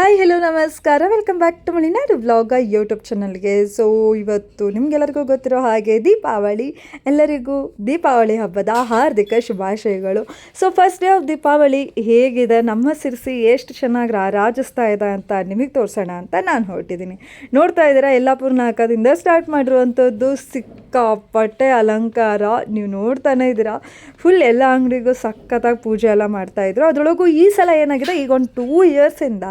Hi hello ನಮಸ್ಕಾರ. Welcome back to Maninadu vlog YouTube ಚಾನಲ್ಗೆ so ಇವತ್ತು ನಿಮಗೆಲ್ಲರಿಗೂ ಗೊತ್ತಿರೋ ಹಾಗೆ ದೀಪಾವಳಿ, ಎಲ್ಲರಿಗೂ ದೀಪಾವಳಿ ಹಬ್ಬದ ಹಾರ್ದಿಕ ಶುಭಾಶಯಗಳು. So first day of Deepavali ಹೇಗಿದೆ? ನಮ್ಮ ಸಿರಿಸಿ ಎಷ್ಟು ಚೆನ್ನಾಗಿ ರಾಜಿಸ್ತಾ ಇದೆ ಅಂತ ನಿಮಗೆ ತೋರಿಸೋಣ ಅಂತ ನಾನು ಹೊರಟಿದ್ದೀನಿ ನೋಡ್ತಾ ಇದ್ದೀರಾ ಯಲ್ಲಾಪುರ ನಾಲ್ಕದಿಂದ ಸ್ಟಾರ್ಟ್ ಮಾಡಿರುವಂಥದ್ದು ಸಿಕ್ಕಾಪಟ್ಟೆ ಅಲಂಕಾರ. ನೀವು ನೋಡ್ತಾನೆ ಇದ್ದೀರಾ ಫುಲ್ ಎಲ್ಲ ಅಂಗಡಿಗೂ ಸಖತ್ತಾಗಿ ಪೂಜೆ ಎಲ್ಲ ಮಾಡ್ತಾಯಿದ್ರು ಅದರೊಳಗೂ ಈ ಸಲ ಏನಾಗಿದೆ? ಈಗ ಒಂದು ಟೂ ಇಯರ್ಸಿಂದ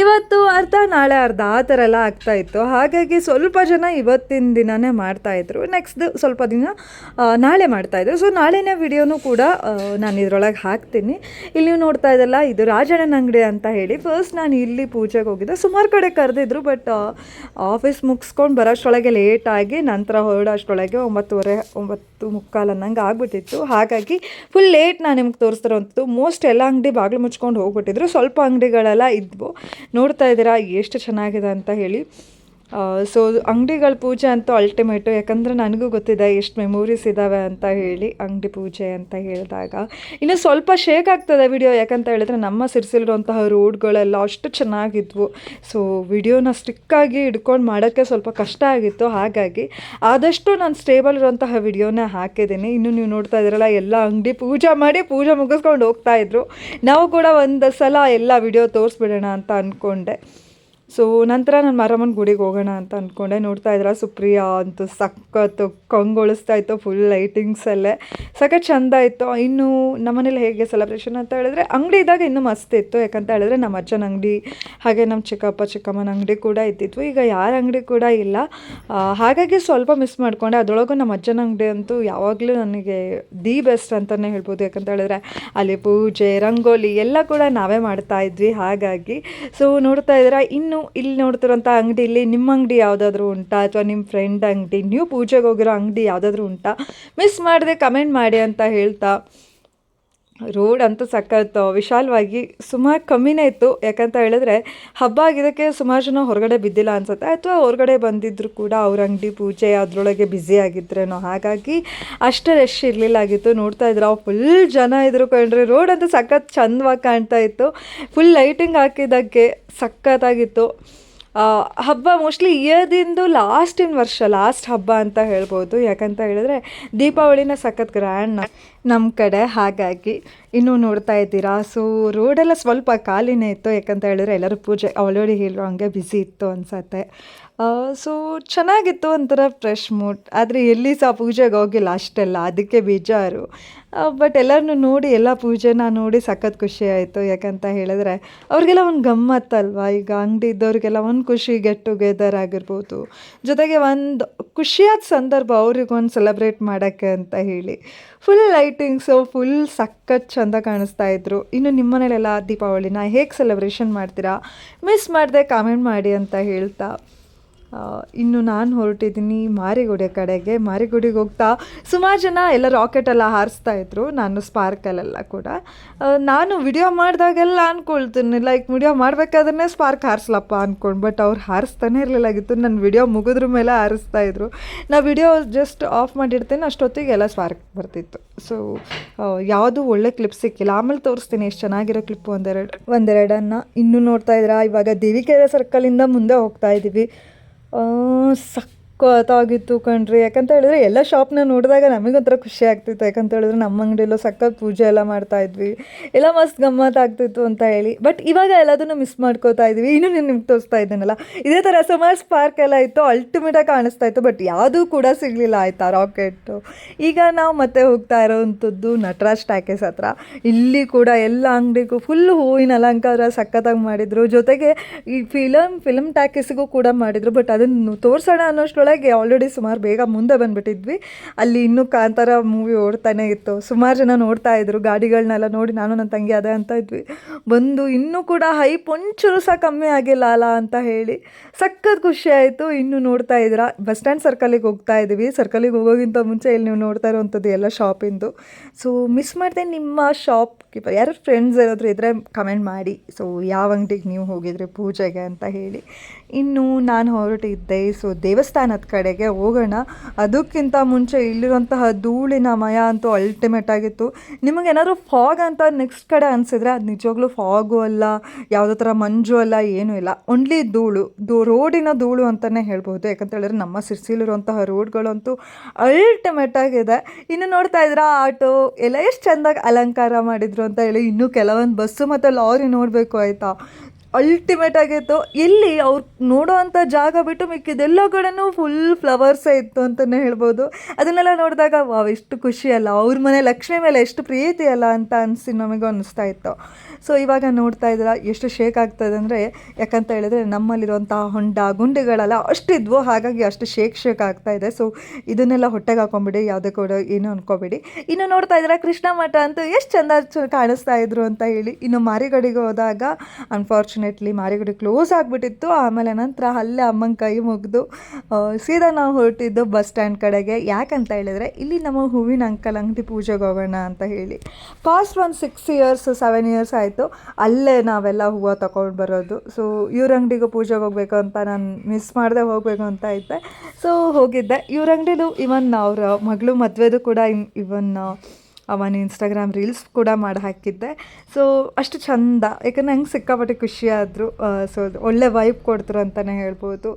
ಇವತ್ತು ಅರ್ಧ, ನಾಳೆ ಅರ್ಧ, ಆ ಥರ ಎಲ್ಲ ಆಗ್ತಾಯಿತ್ತು ಹಾಗಾಗಿ ಸ್ವಲ್ಪ ಜನ ಇವತ್ತಿನ ದಿನನೇ ಮಾಡ್ತಾಯಿದ್ರು ನೆಕ್ಸ್ಟ್ ಸ್ವಲ್ಪ ದಿನ ನಾಳೆ ಮಾಡ್ತಾಯಿದ್ರು ಸೊ ನಾಳೆನೇ ವಿಡಿಯೋನು ಕೂಡ ನಾನು ಇದರೊಳಗೆ ಹಾಕ್ತೀನಿ. ಇಲ್ಲಿ ನೀವು ನೋಡ್ತಾ ಇದ್ದಲ್ಲ ಇದು ರಾಜಣ್ಣನ ಅಂಗಡಿ ಅಂತ ಹೇಳಿ. ಫಸ್ಟ್ ನಾನು ಇಲ್ಲಿ ಪೂಜೆಗೆ ಹೋಗಿದ್ದೆ. ಸುಮಾರು ಕಡೆ ಕರೆದಿದ್ರು ಬಟ್ ಆಫೀಸ್ ಮುಗಿಸ್ಕೊಂಡು ಬರೋಷ್ಟರೊಳಗೆ ಲೇಟಾಗಿ ನಂತರ ಹೊರಡೋಷ್ಟೊಳಗೆ ಒಂಬತ್ತುವರೆ, ಒಂಬತ್ತು ಮುಕ್ಕಾಲು ಅನ್ನಂಗೆ ಆಗ್ಬಿಟ್ಟಿತ್ತು. ಹಾಗಾಗಿ ಫುಲ್ ಲೇಟ್ ನಾನು ನಿಮ್ಗೆ ತೋರಿಸ್ತಿರೋಂಥದ್ದು. ಮೋಸ್ಟ್ ಎಲ್ಲ ಅಂಗಡಿ ಬಾಗಿಲು ಮುಚ್ಕೊಂಡು ಹೋಗ್ಬಿಟ್ಟಿದ್ರು. ಸ್ವಲ್ಪ ಅಂಗಡಿಗಳೆಲ್ಲ ಇದ್ವು. ನೋಡ್ತಾ ಇದ್ದೀರಾ ಎಷ್ಟು ಚೆನ್ನಾಗಿದೆ ಅಂತ ಹೇಳಿ. ಸೊ ಅಂಗಡಿಗಳ ಪೂಜೆ ಅಂತೂ ಅಲ್ಟಿಮೇಟು ಯಾಕಂದರೆ ನನಗೂ ಗೊತ್ತಿದೆ ಎಷ್ಟು ಮೆಮೊರೀಸ್ ಇದ್ದಾವೆ ಅಂತ ಹೇಳಿ ಅಂಗಡಿ ಪೂಜೆ ಅಂತ ಹೇಳಿದಾಗ. ಇನ್ನು ಸ್ವಲ್ಪ ಶೇಕ್ ಆಗ್ತದೆ ವಿಡಿಯೋ ಯಾಕಂತ ಹೇಳಿದ್ರೆ ನಮ್ಮ ಸಿರ್ಸಿಲಿರುವಂತಹ ರೋಡ್ಗಳೆಲ್ಲ ಅಷ್ಟು ಚೆನ್ನಾಗಿದ್ವು. ಸೊ ವಿಡಿಯೋನ ಸ್ಟಿಕ್ಕಾಗಿ ಇಟ್ಕೊಂಡು ಮಾಡೋಕ್ಕೆ ಸ್ವಲ್ಪ ಕಷ್ಟ ಆಗಿತ್ತು, ಹಾಗಾಗಿ ಆದಷ್ಟು ನಾನು ಸ್ಟೇಬಲ್ ಇರುವಂತಹ ವಿಡಿಯೋನ ಹಾಕಿದ್ದೀನಿ. ಇನ್ನು ನೀವು ನೋಡ್ತಾ ಇದ್ದೀರಲ್ಲ, ಎಲ್ಲ ಅಂಗಡಿ ಪೂಜೆ ಮಾಡಿ ಪೂಜೆ ಮುಗಿಸ್ಕೊಂಡು ಹೋಗ್ತಾಯಿದ್ರು ನಾವು ಕೂಡ ಒಂದು ಸಲ ಎಲ್ಲ ವಿಡಿಯೋ ತೋರಿಸ್ಬಿಡೋಣ ಅಂತ ಅಂದ್ಕೊಂಡೆ ಸೊ ನಂತರ ನಾನು ಮಾರಮ್ಮನ ಗುಡಿಗೆ ಹೋಗೋಣ ಅಂತ ಅಂದ್ಕೊಂಡೆ ನೋಡ್ತಾ ಇದ್ರ ಸುಪ್ರಿಯಾ ಅಂತೂ ಸಖತ್ತು ಕಂಗೊಳಿಸ್ತಾ ಇತ್ತು ಫುಲ್ ಲೈಟಿಂಗ್ಸಲ್ಲೇ ಸಖತ್ ಚಂದ ಇತ್ತು. ಇನ್ನು ನಮ್ಮನೇಲಿ ಹೇಗೆ ಸೆಲೆಬ್ರೇಷನ್ ಅಂತ ಹೇಳಿದ್ರೆ, ಅಂಗಡಿ ಇದ್ದಾಗ ಇನ್ನೂ ಮಸ್ತ್ ಇತ್ತು. ಯಾಕಂತ ಹೇಳಿದ್ರೆ ನಮ್ಮ ಅಜ್ಜನ ಅಂಗಡಿ, ಹಾಗೆ ನಮ್ಮ ಚಿಕ್ಕಪ್ಪ, ಚಿಕ್ಕಮ್ಮನ ಅಂಗಡಿ ಕೂಡ ಇದ್ದಿತ್ತು. ಈಗ ಯಾರ ಅಂಗಡಿ ಕೂಡ ಇಲ್ಲ. ಹಾಗಾಗಿ ಸ್ವಲ್ಪ ಮಿಸ್ ಮಾಡ್ಕೊಂಡೆ. ಅದರೊಳಗೂ ನಮ್ಮ ಅಜ್ಜನ ಅಂಗಡಿ ಅಂತೂ ಯಾವಾಗಲೂ ನನಗೆ ದಿ ಬೆಸ್ಟ್ ಅಂತಲೇ ಹೇಳ್ಬೋದು. ಯಾಕಂತ ಹೇಳಿದ್ರೆ, ಅಲ್ಲಿ ಪೂಜೆ, ರಂಗೋಲಿ ಎಲ್ಲ ಕೂಡ ನಾವೇ ಮಾಡ್ತಾ ಇದ್ವಿ. ಹಾಗಾಗಿ ಸೊ ನೋಡ್ತಾ ಇದ್ರೆ, ಇನ್ನು ಇಲ್ಲಿ ನೋಡ್ತಿರೋಂಥ ಅಂಗಡಿಲಿ ನಿಮ್ಮ ಅಂಗಡಿ ಯಾವುದಾದ್ರೂ ಉಂಟಾ? ಅಥವಾ ನಿಮ್ಮ ಫ್ರೆಂಡ್ ಅಂಗಡಿ, ನೀವು ಪೂಜೆಗೆ ಹೋಗಿರೋ ಅಂಗಡಿ ಯಾವುದಾದ್ರೂ ಉಂಟಾ? ಮಿಸ್ ಮಾಡದೆ ಕಮೆಂಟ್ ಮಾಡಿ ಅಂತ ಹೇಳ್ತಾ ರೋಡ್ ಅಂತೂ ಸಖತ್ ವಿಶಾಲವಾಗಿ ಸುಮಾರು ಕಮ್ಮಿನೇ ಇತ್ತು. ಯಾಕಂತ ಹೇಳಿದ್ರೆ, ಹಬ್ಬ ಆಗಿದ್ದಕ್ಕೆ ಸುಮಾರು ಜನ ಹೊರಗಡೆ ಬಿದ್ದಿಲ್ಲ ಅನ್ಸುತ್ತೆ. ಅಥವಾ ಹೊರಗಡೆ ಬಂದಿದ್ರು ಕೂಡ ಅವ್ರ ಅಂಗಡಿ ಪೂಜೆ ಅದರೊಳಗೆ ಬ್ಯುಸಿ ಆಗಿದ್ರೇನೋ. ಹಾಗಾಗಿ ಅಷ್ಟು ರಶ್ ಇರಲಿಲ್ಲ ಆಗಿತ್ತು. ನೋಡ್ತಾ ಇದ್ರು ಫುಲ್ ಜನ ಇದ್ರು ಕಂಡ್ರೆ ರೋಡ್ ಅಂತೂ ಸಖತ್ ಚಂದವಾಗಿ ಕಾಣ್ತಾ ಇತ್ತು. ಫುಲ್ ಲೈಟಿಂಗ್ ಹಾಕಿದ್ದಕ್ಕೆ ಸಖತ್ತಾಗಿತ್ತು. ಹಬ್ಬ ಮೋಸ್ಟ್ಲಿ ಇಯರ್ದಿಂದು ಇನ್ ವರ್ಷ ಲಾಸ್ಟ್ ಹಬ್ಬ ಅಂತ ಹೇಳ್ಬೋದು. ಯಾಕಂತ ಹೇಳಿದ್ರೆ ದೀಪಾವಳಿನ ಸಖತ್ ಗ್ರ್ಯಾಂಡ್ ನಮ್ಮ ಕಡೆ. ಹಾಗಾಗಿ ಇನ್ನೂ ನೋಡ್ತಾ ಇದ್ದೀರಾ? ಸೊ ರೋಡೆಲ್ಲ ಸ್ವಲ್ಪ ಖಾಲಿನೇ ಇತ್ತು. ಯಾಕಂತ ಹೇಳಿದ್ರೆ ಎಲ್ಲರೂ ಪೂಜೆ ಆಲ್ರೆಡಿ ಹೇಳಿರೋ ಹಂಗೆ ಬ್ಯುಸಿ ಇತ್ತು ಅನ್ಸತ್ತೆ. ಸೊ ಚೆನ್ನಾಗಿತ್ತು ಒಂಥರ ಫ್ರೆಶ್ ಮೂಡ್ ಆದರೆ ಎಲ್ಲಿ ಸಹ ಪೂಜೆಗೆ ಹೋಗಿಲ್ಲ ಅಷ್ಟೆಲ್ಲ, ಅದಕ್ಕೆ ಬೇಜಾರು. ಬಟ್ ಎಲ್ಲರನ್ನೂ ನೋಡಿ, ಎಲ್ಲ ಪೂಜೆನ ನೋಡಿ ಸಖತ್ ಖುಷಿ ಆಯಿತು. ಯಾಕಂತ ಹೇಳಿದ್ರೆ ಅವ್ರಿಗೆಲ್ಲ ಒಂದು ಗಮ್ಮತ್ತಲ್ವಾ? ಈಗ ಅಂಗಡಿ ಇದ್ದವ್ರಿಗೆಲ್ಲ ಒಂದು ಖುಷಿ ಗೆಟ್ ಟುಗೆದರ್ ಆಗಿರ್ಬೋದು. ಜೊತೆಗೆ ಒಂದು ಖುಷಿಯಾದ ಸಂದರ್ಭ ಅವ್ರಿಗೊಂದು ಸೆಲೆಬ್ರೇಟ್ ಮಾಡೋಕ್ಕೆ ಅಂತ ಹೇಳಿ. ಫುಲ್ ಲೈಟಿಂಗ್ಸು ಫುಲ್ ಸಖತ್ ಚಂದ ಕಾಣಿಸ್ತಾ ಇದ್ರು. ಇನ್ನು ನಿಮ್ಮ ಮನೇಲೆಲ್ಲ ದೀಪಾವಳಿನ ಹೇಗೆ ಸೆಲೆಬ್ರೇಷನ್ ಮಾಡ್ತೀರಾ? ಮಿಸ್ ಮಾಡಿದೆ ಕಾಮೆಂಟ್ ಮಾಡಿ ಅಂತ ಹೇಳ್ತಾ. ಇನ್ನು ನಾನು ಹೊರಟಿದ್ದೀನಿ ಮಾರಿಗುಡಿ ಕಡೆಗೆ. ಮಾರಿಗುಡಿಗೆ ಹೋಗ್ತಾ ಸುಮಾರು ಜನ ಎಲ್ಲ ರಾಕೆಟೆಲ್ಲ ಹಾರಿಸ್ತಾ ಇದ್ರು, ನಾನು ಸ್ಪಾರ್ಕಲ್ಲೆಲ್ಲ ಕೂಡ. ನಾನು ವಿಡಿಯೋ ಮಾಡಿದಾಗೆಲ್ಲ ಅಂದ್ಕೊಳ್ತೀನಿ ಲೈಕ್ ವಿಡಿಯೋ ಮಾಡಬೇಕಾದ್ರೆ ಸ್ಪಾರ್ಕ್ ಹಾರಿಸ್ಲಪ್ಪ ಅಂದ್ಕೊಂಡು ಬಟ್ ಅವ್ರು ಹಾರಿಸ್ತಾನೆ ಇರಲಿಲ್ಲಾಗಿತ್ತು ನನ್ನ ವಿಡಿಯೋ ಮುಗಿದ್ರ ಮೇಲೆ ಹಾರಿಸ್ತಾ ಇದ್ರು. ನಾ ವಿಡಿಯೋ ಜಸ್ಟ್ ಆಫ್ ಮಾಡಿರ್ತೇನೆ ಅಷ್ಟೊತ್ತಿಗೆ ಎಲ್ಲ ಸ್ಪಾರ್ಕ್ ಬರ್ತಿತ್ತು ಸೊ ಯಾವುದು ಒಳ್ಳೆ ಕ್ಲಿಪ್ ಸಿಕ್ಕಿಲ್ಲ. ಆಮೇಲೆ ತೋರಿಸ್ತೀನಿ ಎಷ್ಟು ಚೆನ್ನಾಗಿರೋ ಕ್ಲಿಪ್ ಒಂದೆರಡು, ಒಂದೆರಡನ್ನು. ಇನ್ನೂ ನೋಡ್ತಾ ಇದ್ದೀರಾ ಇವಾಗ ದೇವಿಕೆರೆ ಸರ್ಕಲಿಂದ ಮುಂದೆ ಹೋಗ್ತಾ ಇದ್ದೀವಿ 어, 싹. ಸಖತ್ತಾಗಿತ್ತು ಕಣ್ರಿ. ಯಾಕಂತ ಹೇಳಿದ್ರೆ ಎಲ್ಲ ಶಾಪ್ನ ನೋಡಿದಾಗ ನಮಗೊಂಥರ ಖುಷಿ ಆಗ್ತಿತ್ತು. ಯಾಕಂತ ಹೇಳಿದ್ರೆ ನಮ್ಮ ಅಂಗಡಿಯಲ್ಲೂ ಸಖತ್ ಪೂಜೆ ಎಲ್ಲ ಮಾಡ್ತಾ ಇದ್ವಿ. ಎಲ್ಲ ಮಸ್ತ್ ಗಮ್ಮತ್ ಆಗ್ತಿತ್ತು ಅಂತ ಹೇಳಿ. ಬಟ್ ಇವಾಗ ಎಲ್ಲದನ್ನು ಮಿಸ್ ಮಾಡ್ಕೋತಾ ಇದ್ವಿ. ಇನ್ನೂ ನೀನು ನಿಮ್ಗೆ ತೋರಿಸ್ತಾ ಇದ್ದೀನಲ್ಲ? ಇದೇ ಥರ ಸಮರ್ಸ್ ಪಾರ್ಕ್ ಎಲ್ಲ ಇತ್ತು. ಅಲ್ಟಿಮೇಟಾಗಿ ಕಾಣಿಸ್ತಾ ಇತ್ತು. ಬಟ್ ಯಾವುದೂ ಕೂಡ ಸಿಗಲಿಲ್ಲ ಆಯ್ತಾ ರಾಕೆಟ್ಟು ಈಗ ನಾವು ಮತ್ತೆ ಹೋಗ್ತಾ ಇರೋವಂಥದ್ದು ನಟರಾಜ್ ಟ್ಯಾಕೇಸ್ ಹತ್ರ. ಇಲ್ಲಿ ಕೂಡ ಎಲ್ಲ ಅಂಗಡಿಗೂ ಫುಲ್ ಹೂವಿನ ಅಲಂಕಾರ ಸಖತ್ತಾಗಿ ಮಾಡಿದರು. ಜೊತೆಗೆ ಈ ಫಿಲಮ್ ಫಿಲಮ್ ಟ್ಯಾಕೇಸಿಗೂ ಕೂಡ ಮಾಡಿದರು. ಬಟ್ ಅದನ್ನು ತೋರಿಸೋಣ ಅನ್ನೋಷ್ಟರೊಳಗೆ ಆಲ್ರೆಡಿ ಸುಮಾರು ಬೇಗ ಮುಂದೆ ಬಂದುಬಿಟ್ಟಿದ್ವಿ. ಅಲ್ಲಿ ಇನ್ನೂ ಕಾಂತಾರ ಮೂವಿ ಓಡ್ತಾನೆ ಇತ್ತು. ಸುಮಾರು ಜನ ನೋಡ್ತಾ ಇದ್ರು. ಗಾಡಿಗಳನ್ನೆಲ್ಲ ನೋಡಿ ನಾನು ನನ್ನ ತಂಗಿ ಅದೇ ಅಂತ ಇದ್ವಿ. ಬಂದು ಇನ್ನೂ ಕೂಡ ಹೈಪ್ ಒಂಚೂರು ಸಹ ಕಮ್ಮಿ ಆಗಿಲ್ಲ ಅಲ್ಲ ಅಂತ ಹೇಳಿ ಸಖತ್ ಖುಷಿ ಆಯಿತು. ಇನ್ನು ನೋಡ್ತಾ ಇದ್ದೀರಾ ಬಸ್ ಸ್ಟ್ಯಾಂಡ್ ಸರ್ಕಲಿಗೆ ಹೋಗ್ತಾ ಇದ್ದೀವಿ ಸರ್ಕಲಿಗೆ ಹೋಗೋಕ್ಕಿಂತ ಮುಂಚೆ ಇಲ್ಲಿ ನೀವು ನೋಡ್ತಾ ಇರುವಂಥದ್ದು ಎಲ್ಲ ಶಾಪಿಂದು ಸೊ ಮಿಸ್ ಮಾಡಿದೆ ನಿಮ್ಮ ಶಾಪ್ ಕೀಪರ್ ಯಾರು ಫ್ರೆಂಡ್ಸ್ ಏನಾದರೂ ಇದ್ದರೆ ಕಮೆಂಟ್ ಮಾಡಿ. ಸೊ ಯಾವ ಅಂಗಡಿಗೆ ನೀವು ಹೋಗಿದ್ರಿ ಪೂಜೆಗೆ ಅಂತ ಹೇಳಿ. ಇನ್ನು ನಾನು ಹೊರಟಿದ್ದೆ. ಸೊ ದೇವಸ್ಥಾನ ಕೇದಾರ್ನಾಥ್ ಕಡೆಗೆ ಹೋಗೋಣ. ಅದಕ್ಕಿಂತ ಮುಂಚೆ ಇಲ್ಲಿರುವಂತಹ ಧೂಳಿನ ಮಯ ಅಂತೂ ಅಲ್ಟಿಮೇಟ್ ಆಗಿತ್ತು. ನಿಮಗೆ ಏನಾದ್ರು ಫಾಗ್ ಅಂತ ನೆಕ್ಸ್ಟ್ ಕಡೆ ಅನಿಸಿದ್ರೆ ಅದು ನಿಜವಾಗ್ಲೂ ಫಾಗು ಅಲ್ಲ, ಯಾವುದೋ ಥರ ಮಂಜು ಅಲ್ಲ, ಏನೂ ಇಲ್ಲ. ಓನ್ಲಿ ಧೂಳು. ಧೂ, ರೋಡಿನ ಧೂಳು ಅಂತಲೇ ಹೇಳ್ಬೋದು ಯಾಕಂತ ಹೇಳಿದ್ರೆ ನಮ್ಮ ಸಿರ್ಸಿಲಿರುವಂತಹ ರೋಡ್ಗಳಂತೂ ಅಲ್ಟಿಮೇಟ್ ಆಗಿದೆ. ಇನ್ನು ನೋಡ್ತಾ ಇದ್ರ ಆಟೋ. ಎಲ್ಲ ಎಷ್ಟು ಚೆಂದಾಗಿ ಅಲಂಕಾರ ಮಾಡಿದ್ರು ಅಂತ ಹೇಳಿ ಇನ್ನೂ ಕೆಲವೊಂದು ಬಸ್ಸು ಮತ್ತು ಲಾರಿ ನೋಡಬೇಕು ಆಯಿತಾ? ಅಲ್ಟಿಮೇಟ್ ಆಗಿತ್ತು. ಇಲ್ಲಿ ಅವ್ರು ನೋಡೋ ಅಂಥ ಜಾಗ ಬಿಟ್ಟು ಮಿಕ್ಕಿದೆಲ್ಲ ಕಡೆನೂ ಫುಲ್ ಫ್ಲವರ್ಸೇ ಇತ್ತು ಅಂತಲೇ ಹೇಳ್ಬೋದು. ಅದನ್ನೆಲ್ಲ ನೋಡಿದಾಗ, ವಾವ್, ಎಷ್ಟು ಖುಷಿ ಅಲ್ಲ. ಅವ್ರ ಮನೆ ಲಕ್ಷ್ಮಿ ಮೇಲೆ ಎಷ್ಟು ಪ್ರೀತಿ ಅಲ್ಲ ಅಂತ ಅನಿಸಿ ನಮಗೂ ಅನ್ನಿಸ್ತಾ ಇತ್ತು. ಸೊ ಇವಾಗ ನೋಡ್ತಾ ಇದ್ದೀರ, ಎಷ್ಟು ಶೇಕ್ ಆಗ್ತದೆ ಅಂದರೆ, ಯಾಕಂತ ಹೇಳಿದ್ರೆ ನಮ್ಮಲ್ಲಿರುವಂಥ ಹೊಂಡ, ಗುಂಡಿಗಳೆಲ್ಲ ಅಷ್ಟಿದ್ವು ಹಾಗಾಗಿ ಅಷ್ಟು ಶೇಕ್ ಶೇಕ್ ಆಗ್ತಾ ಇದೆ. ಸೊ ಇದನ್ನೆಲ್ಲ ಹೊಟ್ಟೆಗೆ ಹಾಕೊಂಬಿಡಿ, ಯಾವುದೇ ಕೂಡ ಏನು ಅನ್ಕೋಬೇಡಿ. ಇನ್ನು ನೋಡ್ತಾ ಇದ್ದೀರಾ, ಕೃಷ್ಣ ಮಠ ಅಂತೂ ಎಷ್ಟು ಚಂದ ಕಾಣಿಸ್ತಾ ಇದ್ರು ಅಂತ ಹೇಳಿ. ಇನ್ನು ಮಾರಿಗಡಿಗೆ ಹೋದಾಗ ಅನ್ಫಾರ್ಚುನೇಟ್ಲಿ ಮಾರಿಗಡಿ ಕ್ಲೋಸ್ ಆಗಿಬಿಟ್ಟಿತ್ತು. ಆಮೇಲೆ ನಂತರ ಅಲ್ಲೇ ಅಮ್ಮನ ಕೈ ಮುಗಿದು ಸೀದಾ ನಾವು ಹೊರಟಿದ್ದು ಬಸ್ ಸ್ಟ್ಯಾಂಡ್ ಕಡೆಗೆ. ಯಾಕಂತ ಹೇಳಿದರೆ, ಇಲ್ಲಿ ನಮ್ಮ ಹೂವಿನ ಅಂಕಲ್ ಅಂಗಡಿ ಪೂಜೆಗೆ ಹೋಗೋಣ ಅಂತ ಹೇಳಿ. ಪಾಸ್ಟ್ ಒಂದು ಸಿಕ್ಸ್ ಇಯರ್ಸ್ ಸೆವೆನ್ ಇಯರ್ಸ್ ಆಯಿತು. ಅಲ್ಲೇ ನಾವೆಲ್ಲ ಹೂವು ತಗೊಂಡು ಬರೋದು. ಸೊ ಇವ್ರ ಅಂಗಡಿಗೂ ಪೂಜೆಗೆ ಹೋಗ್ಬೇಕು ಅಂತ ನಾನು ಮಿಸ್ ಮಾಡದೆ ಹೋಗಬೇಕು ಅಂತ ಇದ್ದೆ. ಸೊ ಹೋಗಿದ್ದೆ. ಇವ್ರ ಅಂಗಡಿದು ಇವನ್ ಅವ್ರ ಮಗಳು ಮದುವೆದು ಕೂಡ ಇವನ್, ಅವನ ಇನ್ಸ್ಟಾಗ್ರಾಮ್ ರೀಲ್ಸ್ ಕೂಡ ಮಾಡಿ ಹಾಕಿದ್ದೆ. ಸೊ ಅಷ್ಟು ಚಂದ. ಯಾಕಂದ್ರೆ ನಂಗೆ ಸಿಕ್ಕಾಪಟ್ಟೆ ಖುಷಿ ಆದರು. ಸೊ ಒಳ್ಳೆ ವೈಬ್ ಕೊಡ್ತರು ಅಂತಲೇ ಹೇಳ್ಬೋದು.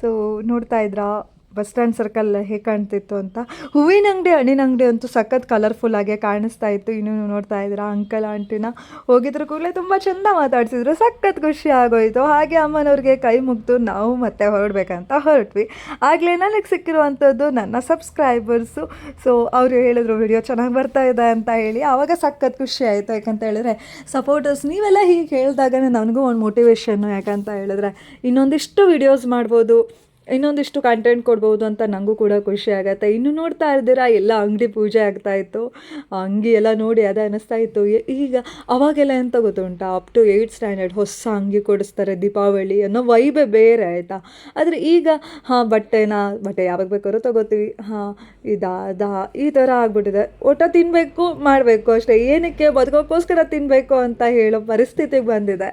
ಸೊ ನೋಡ್ತಾ ಇದ್ರಾ? ಬಸ್ ಸ್ಟ್ಯಾಂಡ್ ಸರ್ಕಲ್ ಹೇಗೆ ಕಾಣ್ತಿತ್ತು ಅಂತ? ಹೂವಿನ ಅಂಗಡಿ, ಹಣ್ಣಿನ ಅಂಗಡಿ ಅಂತೂ ಸಖತ್ ಕಲರ್ಫುಲ್ ಆಗಿ ಕಾಣಿಸ್ತಾ ಇತ್ತು. ಇನ್ನೂ ನೋಡ್ತಾ ಇದ್ದೀರಾ ಅಂಕಲ್ ಆಂಟಿನ ಹೋಗಿದ್ರ ಕೂಡಲೇ ತುಂಬ ಚೆಂದ ಮಾತಾಡ್ಸಿದ್ರು. ಸಖತ್ ಖುಷಿ ಆಗೋಯ್ತು. ಹಾಗೆ ಅಮ್ಮನವ್ರಿಗೆ ಕೈ ಮುಗ್ದು ನಾವು ಮತ್ತೆ ಹೊರಡ್ಬೇಕಂತ ಹೊರಟ್ವಿ. ಆಗಲೇ ನನಗೆ ಸಿಕ್ಕಿರುವಂಥದ್ದು ನನ್ನ ಸಬ್ಸ್ಕ್ರೈಬರ್ಸು ಸೊ ಅವರು ಹೇಳಿದ್ರು, ವಿಡಿಯೋ ಚೆನ್ನಾಗಿ ಬರ್ತಾ ಇದೆ ಅಂತ ಹೇಳಿ. ಆವಾಗ ಸಖತ್ ಖುಷಿ ಆಯಿತು. ಯಾಕಂತ ಹೇಳಿದ್ರೆ ಸಪೋರ್ಟರ್ಸ್ ನೀವೆಲ್ಲ ಹೀಗೆ ಹೇಳಿದಾಗ ನನಗೂ ಒಂದು ಮೋಟಿವೇಶನ್ನು ಯಾಕಂತ ಹೇಳಿದ್ರೆ, ಇನ್ನೊಂದಿಷ್ಟು ವಿಡಿಯೋಸ್ ಮಾಡ್ಬೋದು. ಇನ್ನೊಂದಿಷ್ಟು ಕಂಟೆಂಟ್ ಕೊಡ್ಬೋದು ಅಂತ ನನಗೂ ಕೂಡ ಖುಷಿ ಆಗುತ್ತೆ. ಇನ್ನು ನೋಡ್ತಾ ಇದ್ದೀರಾ ಎಲ್ಲ ಅಂಗಡಿ ಪೂಜೆ ಆಗ್ತಾ ಇತ್ತು. ಅಂಗಿ ಎಲ್ಲ ನೋಡಿ ಅದೇ ಅನ್ನಿಸ್ತಾ ಇತ್ತು. ಈಗ ಅವಾಗೆಲ್ಲ ಎಂತ ಗೊತ್ತುಂಟಾ? ಅಪ್ ಟು ಏಯ್ಟ್ ಸ್ಟ್ಯಾಂಡರ್ಡ್ ಹೊಸ ಅಂಗಿ ಕೊಡಿಸ್ತಾರೆ ದೀಪಾವಳಿ ಅನ್ನೋ ವೈಬೆ ಬೇರೆ ಆಯಿತಾ? ಆದರೆ ಈಗ, ಹಾಂ, ಬಟ್ಟೆನ, ಬಟ್ಟೆ ಯಾವಾಗ ಬೇಕಾದ್ರೂ ತಗೋತೀವಿ. ಹಾಂ, ಇದಾ, ಅದಾ, ಈ ಥರ ಆಗ್ಬಿಟ್ಟಿದೆ. ಊಟ ತಿನ್ನಬೇಕು ಮಾಡಬೇಕು ಅಷ್ಟೇ. ಏನಕ್ಕೆ ಬದುಕೋಕ್ಕೋಸ್ಕರ ತಿನ್ನಬೇಕು ಅಂತ ಹೇಳೋ ಪರಿಸ್ಥಿತಿಗೆ ಬಂದಿದೆ.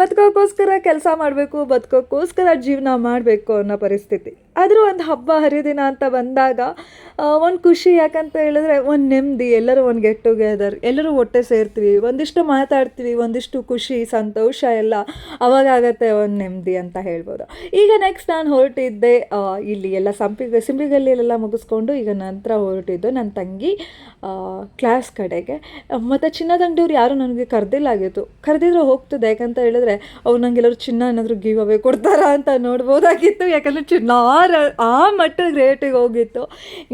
ಬದುಕೋಕ್ಕೋಸ್ಕರ ಕೆಲಸ ಮಾಡಬೇಕು, ಬದುಕೋಕ್ಕೋಸ್ಕರ ಜೀವನ ಮಾಡಬೇಕು. ಅನ್ನೋ ಪರಿಸ್ಥಿತಿ ಆದರೂ ಒಂದು ಹಬ್ಬ ಹರಿದಿನ ಅಂತ ಬಂದಾಗ ಒಂದು ಖುಷಿ ಯಾಕಂತ ಹೇಳಿದ್ರೆ ಒಂದು ನೆಮ್ಮದಿ, ಎಲ್ಲರೂ ಒಂದು ಗೆಟ್ ಟುಗೆದರ್ ಎಲ್ಲರೂ ಒಟ್ಟೆ ಸೇರ್ತೀವಿ, ಒಂದಿಷ್ಟು ಮಾತಾಡ್ತೀವಿ, ಒಂದಿಷ್ಟು ಖುಷಿ, ಸಂತೋಷ ಎಲ್ಲ ಅವಾಗತ್ತೆ ಒಂದು ನೆಮ್ಮದಿ ಅಂತ ಹೇಳ್ಬೋದು. ಈಗ ನೆಕ್ಸ್ಟ್ ನಾನು ಹೊರಟಿದ್ದೆ ಇಲ್ಲಿ ಎಲ್ಲ ಸಂಪಿಗೆ ಸಿಂಬಿಗಲ್ಲಿಯಲ್ಲೆಲ್ಲ ಮುಗಿಸ್ಕೊಂಡು ಈಗ ನಂತರ ಹೊರಟಿದ್ದು ನನ್ನ ತಂಗಿ ಕ್ಲಾಸ್ ಕಡೆಗೆ. ಮತ್ತು ಚಿನ್ನದ ಅಂಗಡಿಯವ್ರು ಯಾರೂ ನನಗೆ ಕರೆದಿಲ್ಲಾಗಿತ್ತು ಕರೆದಿದ್ರೆ ಹೋಗ್ತದೆ, ಯಾಕಂತ ಹೇಳಿದ್ರೆ ಅವ್ರು ನಂಗೆ ಎಲ್ಲರೂ ಚಿನ್ನ ಏನಾದರೂ ಗಿವ್ ಅವೇ ಕೊಡ್ತಾರಾ ಅಂತ ನೋಡ್ಬೋದಾಗಿತ್ತು, ಯಾಕಂದರೆ ಚಿನ್ನ ಆ ಮಟ್ಟದ ರೇಟಿಗೆ ಹೋಗಿತ್ತು.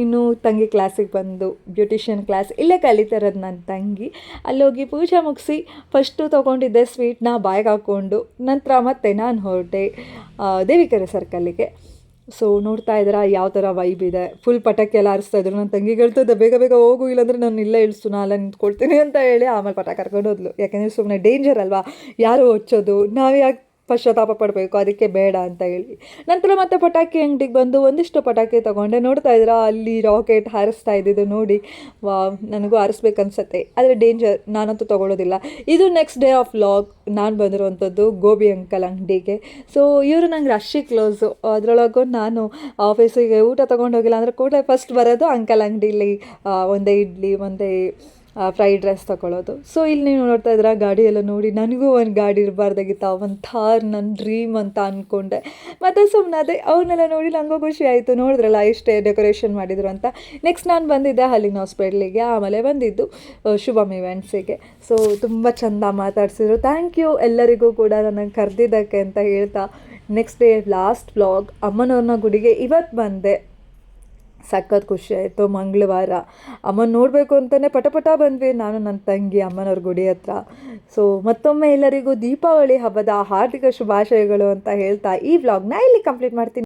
ಇನ್ನು ತಂಗಿ ಕ್ಲಾಸಿಗೆ ಬಂದು ಬ್ಯೂಟಿಷಿಯನ್ ಕ್ಲಾಸ್ ಇಲ್ಲೇ ಕಲಿತಿರೋದು ನನ್ನ ತಂಗಿ. ಅಲ್ಲೋಗಿ ಪೂಜೆ ಮುಗಿಸಿ ಫಸ್ಟು ತೊಗೊಂಡಿದ್ದೆ ಸ್ವೀಟ್ನ ಬಾಯಿಗೆ ಹಾಕ್ಕೊಂಡು, ನಂತರ ಮತ್ತೆ ನಾನು ಹೊರಟೆ ದೇವಿಕೆರೆ ಸರ್ಕಲ್ಲಿಗೆ ಸೊ ನೋಡ್ತಾ ಇದ್ದೀರಾ, ಯಾವ ಥರ ವೈಬ್ ಇದೆ. ಫುಲ್ ಪಟಾಕಿ ಎಲ್ಲ ಹಾರಿಸ್ತಾ ಇದ್ರು. ನನ್ನ ತಂಗಿ ಹೇಳ್ತದೆ ಬೇಗ ಬೇಗ ಹೋಗು, ಇಲ್ಲಾಂದ್ರೆ ನಾನು ಇಲ್ಲೇ ಇಳಿಸು ನಾಳೆ ನಿಂತ್ಕೊಳ್ತೀನಿ ಅಂತ ಹೇಳಿ ಆಮೇಲೆ ಪಟಾಕಿ ಕರ್ಕೊಂಡು ಹೋದ್ಲು. ಯಾಕೆಂದರೆ ಸುಮ್ಮನೆ ಡೇಂಜರ್ ಅಲ್ವಾ? ಯಾರು ಹೊಚ್ಚೋದು? ನಾವು ಯಾಕೆ ಪಶ್ಚಾತ್ತಾಪ ಪಡಬೇಕು, ಅದಕ್ಕೆ ಬೇಡ ಅಂತ ಹೇಳಿ. ನಂತರ ಮತ್ತೆ ಪಟಾಕಿ ಅಂಗಡಿಗೆ ಬಂದು ಒಂದಿಷ್ಟು ಪಟಾಕಿ ತೊಗೊಂಡೆ. ನೋಡ್ತಾ ಇದ್ದೀರಾ? ಅಲ್ಲಿ ರಾಕೆಟ್ ಹಾರಿಸ್ತಾ ಇದ್ದಿದ್ದು ನೋಡಿ. ವಾ ನನಗೂ ಹಾರಿಸ್ಬೇಕು ಅನ್ಸತ್ತೆ ಆದರೆ ಡೇಂಜರ್ ನಾನಂತೂ ತೊಗೊಳ್ಳೋದಿಲ್ಲ ಇದು ನೆಕ್ಸ್ಟ್ ಡೇ ಆಫ್ ಲಾಗ್ ನಾನು ಬಂದಿರುವಂಥದ್ದು ಗೋಬಿ ಅಂಕಲ್ ಅಂಗಡಿಗೆ. ಸೊ ಇವರು ನಂಗೆ ರಶ್ಶಿ ಕ್ಲೋಸು ಅದರೊಳಗೂ ನಾನು ಆಫೀಸಿಗೆ ಊಟ ತೊಗೊಂಡು ಹೋಗಿಲ್ಲ. ಅಂದರೆ ಕೂಡಲೇ ಫಸ್ಟ್ ಬರೋದು ಅಂಕಲ್ ಅಂಗಡಿಲಿ. ಒಂದೇ ಇಡ್ಲಿ, ಒಂದೇ ಫ್ರೈಡ್ ರೈಸ್ ತಗೊಳ್ಳೋದು ಸೊ ಇಲ್ಲಿ ನೀವು ನೋಡ್ತಾ ಇದ್ದೀರಾ ಗಾಡಿ ಎಲ್ಲ ನೋಡಿ, ನನಗೂ ಒಂದು ಗಾಡಿ ಇರಬಾರ್ದಾಗಿತ್ತು ಒಂದು ಥಾರ್ ನನ್ನ ಡ್ರೀಮ್ ಅಂತ ಅಂದ್ಕೊಂಡೆ ಮತ್ತು ಸುಮ್ಮನೆ ಅದೇ ಅವನ್ನೆಲ್ಲ ನೋಡಿ ನನಗೂ ಖುಷಿ ಆಯಿತು. ನೋಡಿದ್ರಲ್ಲ ಇಷ್ಟೇ ಡೆಕೋರೇಷನ್ ಮಾಡಿದ್ರು ಅಂತ. ನೆಕ್ಸ್ಟ್ ನಾನು ಬಂದಿದ್ದೆ ಅಲ್ಲಿನ ಹಾಸ್ಪಿಟ್ಲಿಗೆ ಆಮೇಲೆ ಬಂದಿದ್ದು ಶುಭಮ್ ಇವೆಂಟ್ಸಿಗೆ ಸೊ ತುಂಬ ಚೆಂದ ಮಾತಾಡ್ಸಿದ್ರು. ಥ್ಯಾಂಕ್ ಯು ಎಲ್ಲರಿಗೂ ಕೂಡ ನನಗೆ ಕರೆದಿದ್ದಕ್ಕೆ ಅಂತ ಹೇಳ್ತಾ ನೆಕ್ಸ್ಟ್ ಡೇ ಲಾಸ್ಟ್ ಬ್ಲಾಗ್ ಅಮ್ಮನವ್ರನ್ನ ಗುಡಿಗೆ ಇವತ್ತು ಬಂದೆ. ಸಖತ್ ಖುಷಿ ಆಯಿತು ಮಂಗಳವಾರ. ಅಮ್ಮನ ನೋಡಬೇಕು ಅಂತಲೇ ಪಟಪಟ ಬಂದ್ವಿ ನಾನು ನನ್ನ ತಂಗಿ, ಅಮ್ಮನವ್ರ ಗುಡಿ ಹತ್ರ. ಸೊ ಮತ್ತೊಮ್ಮೆ ಎಲ್ಲರಿಗೂ ದೀಪಾವಳಿ ಹಬ್ಬದ ಹಾರ್ದಿಕ ಶುಭಾಶಯಗಳು ಅಂತ ಹೇಳ್ತಾ ಈ ವ್ಲಾಗ್ನ ಇಲ್ಲಿ ಕಂಪ್ಲೀಟ್ ಮಾಡ್ತೀನಿ.